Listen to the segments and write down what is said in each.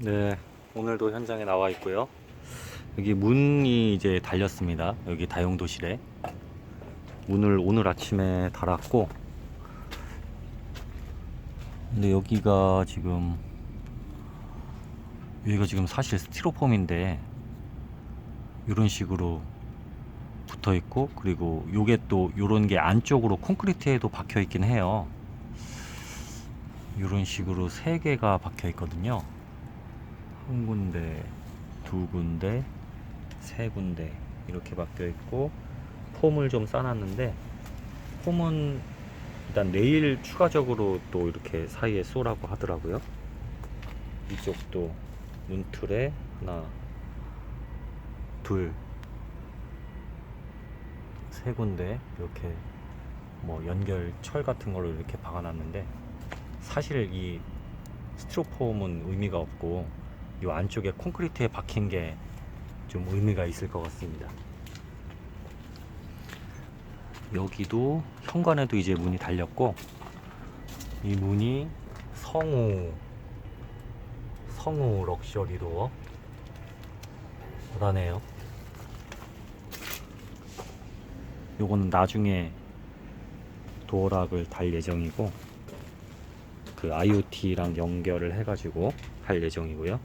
네, 오늘도 현장에 나와 있고요. 여기 문이 이제 달렸습니다. 여기 다용도실에. 문을 오늘 아침에 달았고, 근데 여기가 지금, 여기가 지금 사실 스티로폼인데, 이런 식으로 붙어 있고, 그리고 요게 또 요런 게 안쪽으로 콘크리트에도 박혀 있긴 해요. 이런 식으로 세 개가 박혀 있거든요. 한 군데, 두 군데, 세 군데 이렇게 박혀 있고 폼을 좀 싸놨는데 폼은 일단 내일 추가적으로 또 이렇게 사이에 쏘라고 하더라고요. 이쪽도 문틀에 하나, 둘, 세 군데 이렇게 뭐 연결 철 같은 걸로 이렇게 박아놨는데 사실 이 스티로폼은 의미가 없고 이 안쪽에 콘크리트에 박힌 게 좀 의미가 있을 것 같습니다. 여기도 현관에도 이제 문이 달렸고 이 문이 성우 성우 럭셔리 도어 라네요. 요거는 나중에 도어락을 달 예정이고 그 IoT랑 연결을 해가지고 할 예정이고요.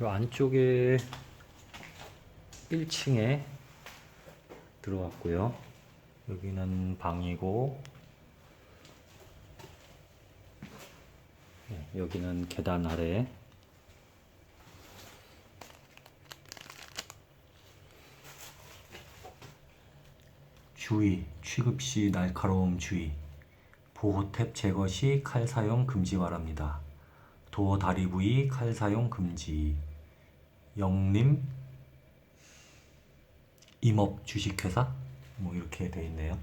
이 안쪽에 1층에 들어왔고요. 여기는 방이고 네, 여기는 계단 아래 주의, 취급 시 날카로움 주의. 보호탭 제거 시 칼 사용 금지 바랍니다. 도어 다리 부위 칼 사용 금지. 영림 임업 주식회사 뭐 이렇게 돼 있네요.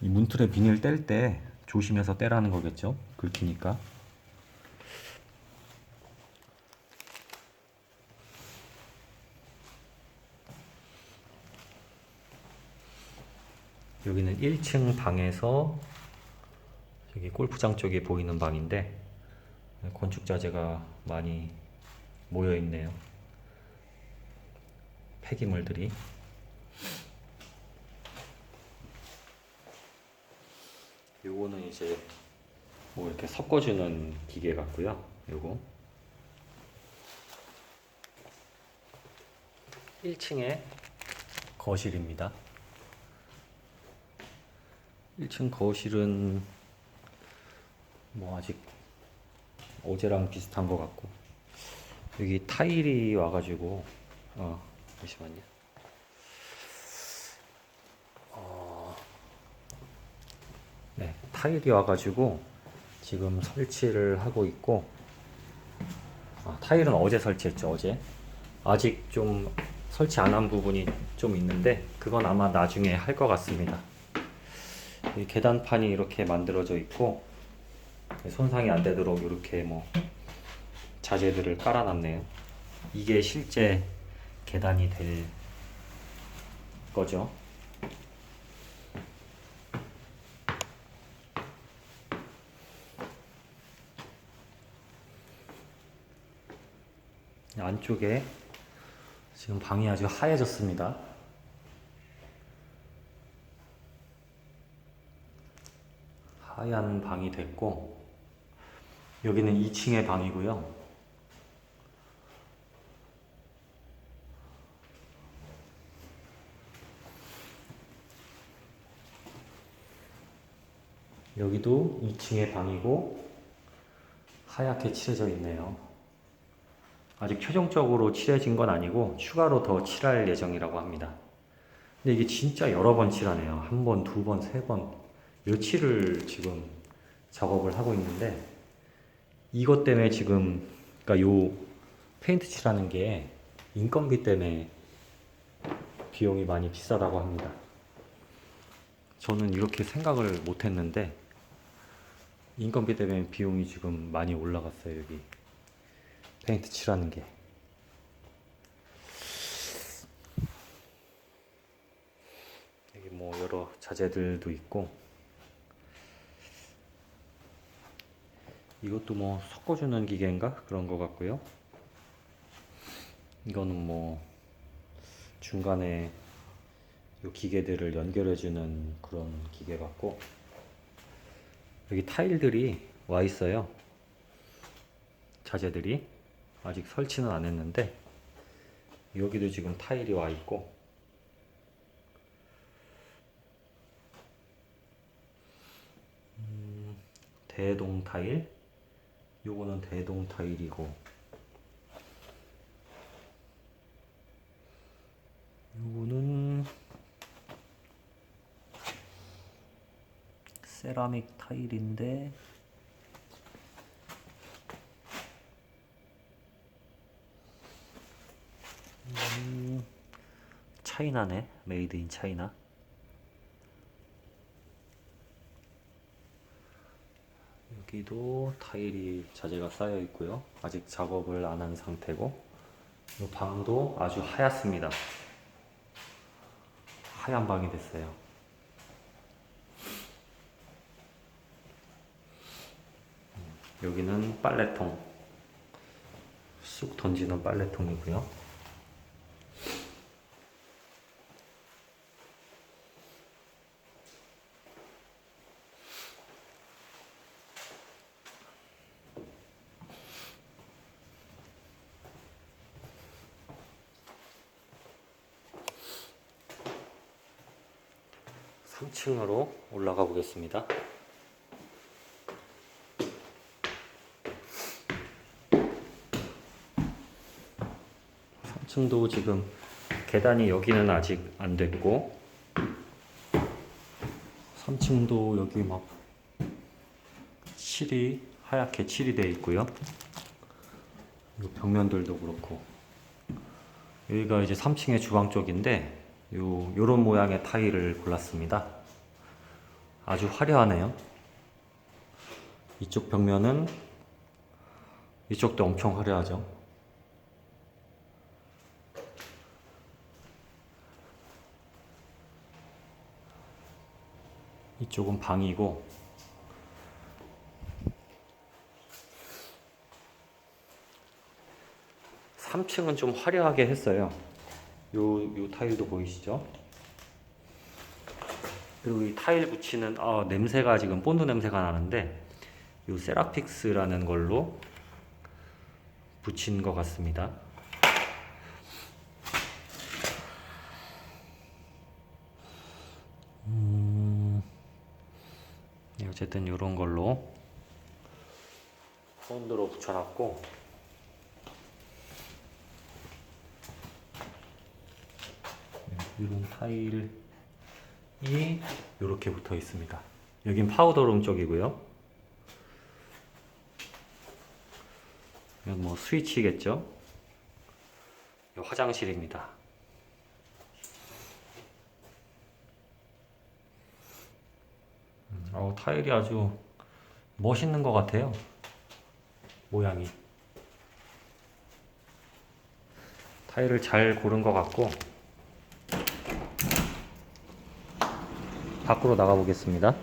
이 문틀에 비닐 뗄 때 조심해서 떼라는 거겠죠? 긁히니까. 여기는 1층 방에서 저기 골프장 쪽에 보이는 방인데 건축 자재가 많이 모여 있네요. 폐기물들이. 요거는 이제 뭐 이렇게 섞어주는 기계 같고요. 요거 1층에 거실입니다. 1층 거실은 뭐 아직 어제랑 비슷한 것 같고 여기 타일이 와가지고 어 잠시만요. 어, 네 타일이 와가지고 지금 설치를 하고 있고 아, 타일은 어제 설치했죠 어제 아직 좀 설치 안 한 부분이 좀 있는데 그건 아마 나중에 할 것 같습니다. 이 계단판이 이렇게 만들어져 있고 손상이 안 되도록 이렇게 뭐 자재들을 깔아놨네요. 이게 실제 계단이 될 거죠. 안쪽에 지금 방이 아주 하얘졌습니다. 하얀 방이 됐고 여기는 2층의 방이고요. 여기도 2층의 방이고 하얗게 칠해져 있네요. 아직 최종적으로 칠해진 건 아니고 추가로 더 칠할 예정이라고 합니다. 근데 이게 진짜 여러 번 칠하네요. 한 번, 두 번, 세 번. 며칠을 지금 작업을 하고 있는데 이것 때문에 지금 그러니까 요 페인트 칠하는 게 인건비 때문에 비용이 많이 비싸다고 합니다. 저는 이렇게 생각을 못 했는데 인건비 때문에 비용이 지금 많이 올라갔어요, 여기. 페인트 칠하는 게. 여기 뭐 여러 자재들도 있고 이것도 뭐 섞어주는 기계인가 그런 것 같고요. 이거는 뭐 중간에 이 기계들을 연결해주는 그런 기계 같고 여기 타일들이 와 있어요. 자재들이 아직 설치는 안 했는데 여기도 지금 타일이 와 있고 음, 대동 타일 요거는 대동 타일이고. 요거는 세라믹 타일인데 음, 차이나네. 메이드 인 차이나 여기도 타일이 자재가 쌓여 있고요. 아직 작업을 안 한 상태고 이 방도 아주 하얗습니다. 하얀 방이 됐어요. 여기는 빨래통. 쑥 던지는 빨래통이고요. 삼층으로 올라가 보겠습니다. 3층도 지금 계단이 여기는 아직 안 됐고 3층도 여기 막 칠이 하얗게 칠이 되어 있고요. 이 벽면들도 그렇고 여기가 이제 3층의 주방 쪽인데 요 요런 모양의 타일을 골랐습니다. 아주 화려하네요. 이쪽 벽면은 이쪽도 엄청 화려하죠. 이쪽은 방이고 삼층은좀 화려하게 했어요. 요, 요 타일도 보이시죠? 그리고 이 타일 붙이는 아, 냄새가 지금 본드 냄새가 나는데 요 세라픽스라는 걸로 붙인 것 같습니다. 네, 어쨌든 이런 걸로 본드로 붙여놨고 이런 타일이 이렇게 붙어 있습니다. 여긴 파우더룸 쪽이고요. 이건 뭐 스위치겠죠? 이 화장실입니다. 어, 타일이 아주 멋있는 것 같아요. 모양이. 타일을 잘 고른 것 같고, 밖으로 나가 보겠습니다.